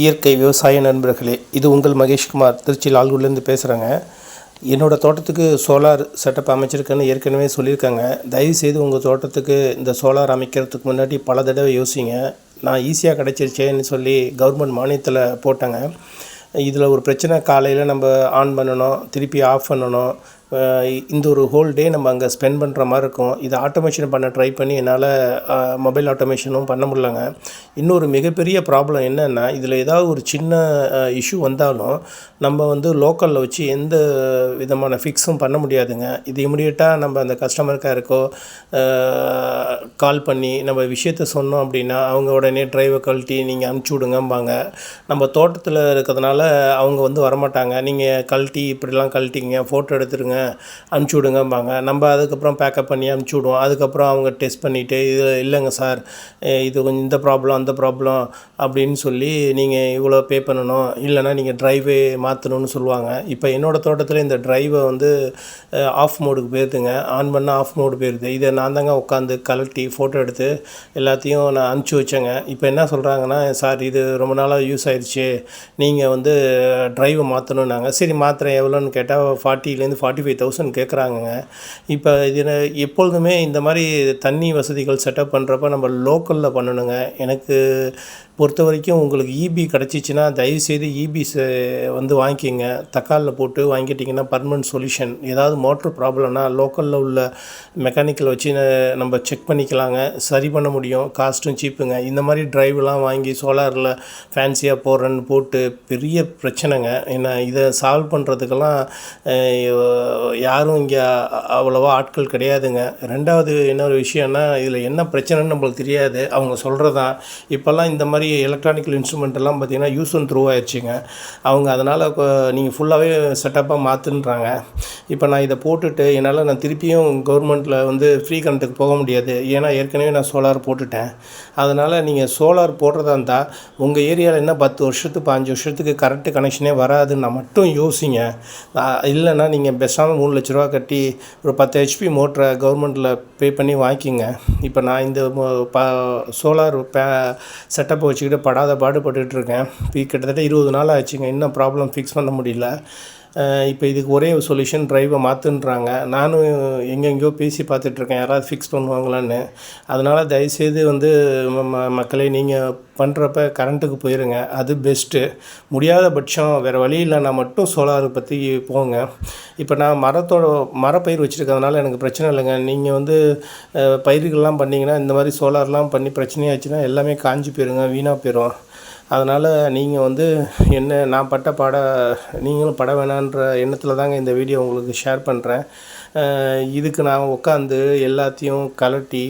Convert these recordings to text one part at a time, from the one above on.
இயற்கை விவசாய நண்பர்களே இது உங்கள் மகேஷ்குமார் திருச்சி லால்குடிலேருந்து பேசுகிறேங்க என்னோடய தோட்டத்துக்கு சோலார் செட்டப் அமைச்சிருக்கேன்னு ஏற்கனவே சொல்லியிருக்காங்க. தயவுசெய்து உங்கள் தோட்டத்துக்கு இந்த சோலார் அமைக்கிறதுக்கு முன்னாடி பல தடவை யோசிங்க. நான் ஈஸியாக கிடச்சிருச்சேன்னு சொல்லி கவர்மெண்ட் மானியத்தில் போட்டாங்க. இதில் ஒரு பிரச்சனை காலையில் நம்ம ஆன் பண்ணணும் திருப்பி ஆஃப் பண்ணணும். இந்த ஒரு ஹோல் டே நம்ம அங்கே ஸ்பெண்ட் பண்ணுற மாதிரி இருக்கும். இதை ஆட்டோமேஷன் பண்ண ட்ரை பண்ணி என்னால் மொபைல் ஆட்டோமேஷனும் பண்ண முடியலங்க. இன்னொரு மிகப்பெரிய ப்ராப்ளம் என்னென்னா இதில் ஏதாவது ஒரு சின்ன இஷ்யூ வந்தாலும் நம்ம வந்து லோக்கலில் வச்சு எந்த விதமான ஃபிக்ஸும் பண்ண முடியாதுங்க. இது இமிடியேட்டாக நம்ம அந்த கஸ்டமர் கேருக்கோ கால் பண்ணி நம்ம விஷயத்த சொன்னோம் அப்படின்னா அவங்க உடனே டிரைவர் கழட்டி நீங்கள் அனுப்பிச்சி விடுங்கம்பாங்க. நம்ம தோட்டத்தில் இருக்கிறதுனால அவங்க வந்து வரமாட்டாங்க. நீங்கள் கழட்டி இப்படிலாம் கழட்டிங்க ஃபோட்டோ எடுத்துருங்க அனுப்பிச்சி விடுங்கம்பாங்க நம்ம அதுக்கப்புறம் பேக்கப் பண்ணி அனுப்பிச்சி விடுவோம். அதுக்கப்புறம் அவங்க டெஸ்ட் பண்ணிவிட்டு இது இல்லைங்க சார் இது கொஞ்சம் இந்த ப்ராப்ளம் அந்த ப்ராப்ளம் அப்படின்னு சொல்லி நீங்கள் இவ்வளோ பே பண்ணணும். இல்லைன்னா நீங்கள் ட்ரைவே மாற்றணும்னு சொல்லுவாங்க. இப்போ என்னோடய தோட்டத்தில் இந்த ட்ரைவை வந்து ஆஃப் மோடுக்கு போயிருதுங்க. ஆன் பண்ணால் ஆஃப் மோடு போயிருது. இதை நான் தாங்க உட்காந்து கலட்டி ஃபோட்டோ எடுத்து எல்லாத்தையும் நான் அனுப்பிச்சி வச்சேங்க. இப்போ என்ன சொல்கிறாங்கன்னா சார் இது ரொம்ப நாளாக யூஸ் ஆயிடுச்சு நீங்கள் வந்து ட்ரைவை மாற்றணுன்னாங்க சரி மாத்திரம் எவ்வளோன்னு கேட்டால் ஃபார்ட்டிலேருந்து ஃபார்ட்டி ஃபைவ் தௌசண்ட் கேட்குறாங்கங்க இப்போ இது எப்பொழுதுமே இந்த மாதிரி தண்ணி வசதிகள் செட்டப் பண்ணுறப்ப நம்ம லோக்கலில் பண்ணணுங்க. எனக்கு பொறுத்த வரைக்கும் உங்களுக்கு இபி கிடச்சிச்சின்னா தயவுசெய்து இபி வந்து வாங்கிக்கிங்க. தக்காலில் போட்டு வாங்கிட்டிங்கன்னா பர்மனன்ட் சொல்யூஷன் ஏதாவது மோட்ரு ப்ராப்ளம்னா லோக்கலில் உள்ள மெக்கானிக்கல் வச்சு நம்ம செக் பண்ணிக்கலாங்க. சரி பண்ண முடியும். காஸ்ட்டும் சீப்புங்க இந்த மாதிரி ட்ரைவ்லாம் வாங்கி சோலாரில் ஃபேன்சியாக போடுறேன்னு போட்டு பெரிய பிரச்சனைங்க. ஏன்னா இதை சால்வ் பண்ணுறதுக்கெல்லாம் யாரும் இங்கே அவ்வளோவா ஆட்கள் கிடையாதுங்க. ரெண்டாவது இன்னொரு விஷயம்னா இதில் என்ன பிரச்சனைன்னு நம்மளுக்கு தெரியாது. அவங்க சொல்கிறதான் இப்போல்லாம் இந்த மாதிரி எலக்ட்ரானிக்கல் இன்ஸ்ட்ருமெண்ட் எல்லாம் பார்த்தீங்கன்னா யூஸ் அண்ட் த்ரூ ஆயிடுச்சுங்க அவங்க அதனால் நீங்கள் ஃபுல்லாகவே செட்டப்பாக மாற்றுன்றாங்க இப்போ நான் இதை போட்டுட்டு என்னால் நான் திருப்பியும் கவர்மெண்ட்டில் வந்து ஃப்ரீ கரண்ட்டுக்கு போக முடியாது. ஏன்னா ஏற்கனவே நான் சோலார் போட்டுட்டேன். அதனால் நீங்கள் சோலார் போடுறதா இருந்தால் உங்கள் ஏரியாவில் என்ன பத்து வருஷத்துக்கு பாஞ்சு வருஷத்துக்கு கரண்ட்டு கனெக்ஷனே வராதுன்னா மட்டும் யோசிங்க. இல்லைன்னா நீங்கள் பேசாமல் மூணு லட்ச ரூபா கட்டி ஒரு பத்து ஹெச்பி மோட்டரை கவர்மெண்ட்டில் பே பண்ணி வாங்கிக்கிங்க. இப்போ நான் இந்த ப சோலார் பே செட்டப்பை வச்சுக்கிட்டு படாத பாடுபட்டுக்கிட்டு இருக்கேன் இப்போ கிட்டத்தட்ட இருபது நாள் ஆச்சுங்க. இன்னும் ப்ராப்ளம் ஃபிக்ஸ் பண்ண முடியல. இப்போ இதுக்கு ஒரே சொல்யூஷன் ட்ரைவை மாற்றுன்றாங்க நானும் எங்கெங்கேயோ பேசி பார்த்துட்ருக்கேன். யாராவது ஃபிக்ஸ் பண்ணுவாங்களான்னு. அதனால் தயவுசெய்து வந்து மக்களே நீங்கள் பண்ணுறப்ப கரண்ட்டுக்கு போயிருங்க. அது பெஸ்ட்டு முடியாத பட்சம் வேறு வழி இல்லைன்னா மட்டும் சோலாரை பற்றி போங்க. இப்போ நான் மரத்தோட மரப்பயிர் வச்சுருக்கிறதுனால எனக்கு பிரச்சனை இல்லைங்க. நீங்கள் வந்து பயிர்கள்லாம் பண்ணிங்கன்னா இந்த மாதிரி சோலார்லாம் பண்ணி பிரச்சனையாச்சுன்னா எல்லாமே காஞ்சி போயிருங்க வீணாக போயிடும் அதனால் நீங்கள் வந்து என்ன நான் பட்ட பாட நீங்களும் பட வேணான்ற எண்ணத்தில் தாங்க இந்த வீடியோ உங்களுக்கு ஷேர் பண்ணுறேன் இதுக்கு நான் உட்காந்து எல்லாத்தையும் கலட்டி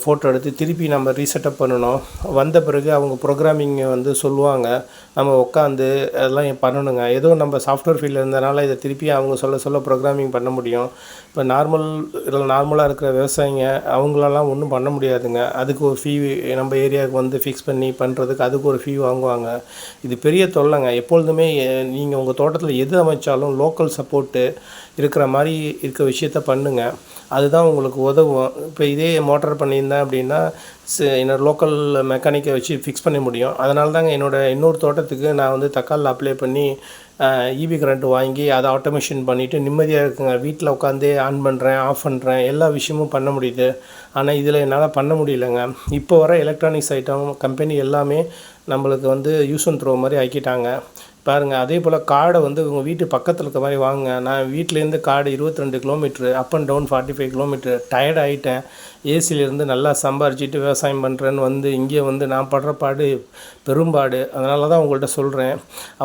ஃபோட்டோ எடுத்து திருப்பி நம்ம ரீசெட்டப் பண்ணணும். வந்த பிறகு அவங்க ப்ரோக்ராமிங் வந்து சொல்லுவாங்க. நம்ம உட்காந்து அதெல்லாம் பண்ணணுங்க. ஏதோ நம்ம சாஃப்ட்வேர் ஃபீல்டில் இருந்தனால இதை திருப்பி அவங்க சொல்ல சொல்ல ப்ரோக்ராமிங் பண்ண முடியும். இப்போ நார்மல் இதில் நார்மலாக இருக்கிற விவசாயிங்க அவங்களெல்லாம் ஒன்றும் பண்ண முடியாதுங்க. அதுக்கு ஒரு ஃபீ நம்ம ஏரியாவுக்கு வந்து ஃபிக்ஸ் பண்ணி பண்ணுறதுக்கு அதுக்கு ஒரு ஃபீ வாங்குவாங்க. இது பெரிய தொல்லைங்க. எப்பொழுதுமே நீங்கள் உங்கள் தோட்டத்தில் எது அமைச்சாலும் லோக்கல் சப்போர்ட்டு இருக்கிற மாதிரி இருக்க விஷயத்த பண்ணுங்கள் அதுதான் உங்களுக்கு உதவும். இப்போ இதே மோட்டர் ஆர்டர் பண்ணியிருந்தேன் அப்படின்னா ச- என்னோடய லோக்கல் மெக்கானிக்கை வச்சு ஃபிக்ஸ் பண்ண முடியும். அதனால தாங்க என்னோடய இன்னொரு தோட்டத்துக்கு நான் வந்து தக்காளில் அப்ளை பண்ணி இபி கரண்ட் வாங்கி அதை ஆட்டோமேஷன் பண்ணிவிட்டு நிம்மதியாக இருக்குங்க. வீட்டில் உட்காந்து ஆன் பண்ணுறேன் ஆஃப் பண்ணுறேன் எல்லா விஷயமும் பண்ண முடியுது. ஆனால் இதில் என்னால் பண்ண முடியலங்க. இப்போ வர எலக்ட்ரானிக்ஸ் ஐட்டம் கம்பெனி எல்லாமே நம்மளுக்கு வந்து யூஸ் அண்ட் த்ரோ மாதிரி ஆக்கிட்டாங்க. பாருங்கள் அதே போல் காடை வந்து உங்கள் வீட்டு பக்கத்தில் இருக்க மாதிரி வாங்க நான் வீட்டிலேருந்து காடு இருபத்தி ரெண்டு kilometre up and down forty five kilometre tired ஆகிட்டேன் ஏசிலேருந்து நல்லா சம்பாரிச்சிட்டு விவசாயம் பண்ணுறேன்னு வந்து இங்கே வந்து நான் படுற பாடு பெரும்பாடு. அதனால தான் உங்கள்கிட்ட சொல்கிறேன்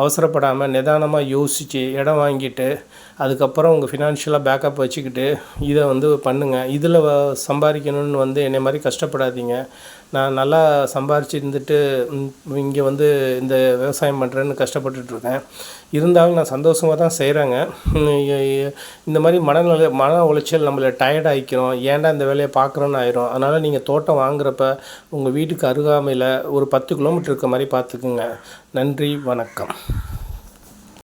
அவசரப்படாமல் நிதானமாக யோசித்து இடம் வாங்கிட்டு அதுக்கப்புறம் உங்கள் ஃபினான்ஷியலாக பேக்கப் வச்சுக்கிட்டு இதை வந்து பண்ணுங்கள் இதில் சம்பாதிக்கணும்னு வந்து என்னை மாதிரி கஷ்டப்படாதீங்க. நான் நல்லா சம்பாரிச்சு இருந்துட்டு இங்கே வந்து இந்த விவசாயம் பண்ணுறேன்னு கஷ்டப்பட்டுட்ருக்கேன் இருந்தாலும் நான் சந்தோஷமாக தான் செய்கிறேங்க இந்த மாதிரி மனநிலை மன உளைச்சல் நம்மளை டயர்ட் ஆகிக்கிறோம் ஏன்டா இந்த வேலையை பார்க்குறோன்னு ஆயிரும். அதனால் நீங்கள் தோட்டம் வாங்குறப்ப உங்கள் வீட்டுக்கு அருகாமையில் ஒரு பத்து கிலோமீட்டர் இருக்க மாதிரி பார்த்துக்குங்க. நன்றி வணக்கம்.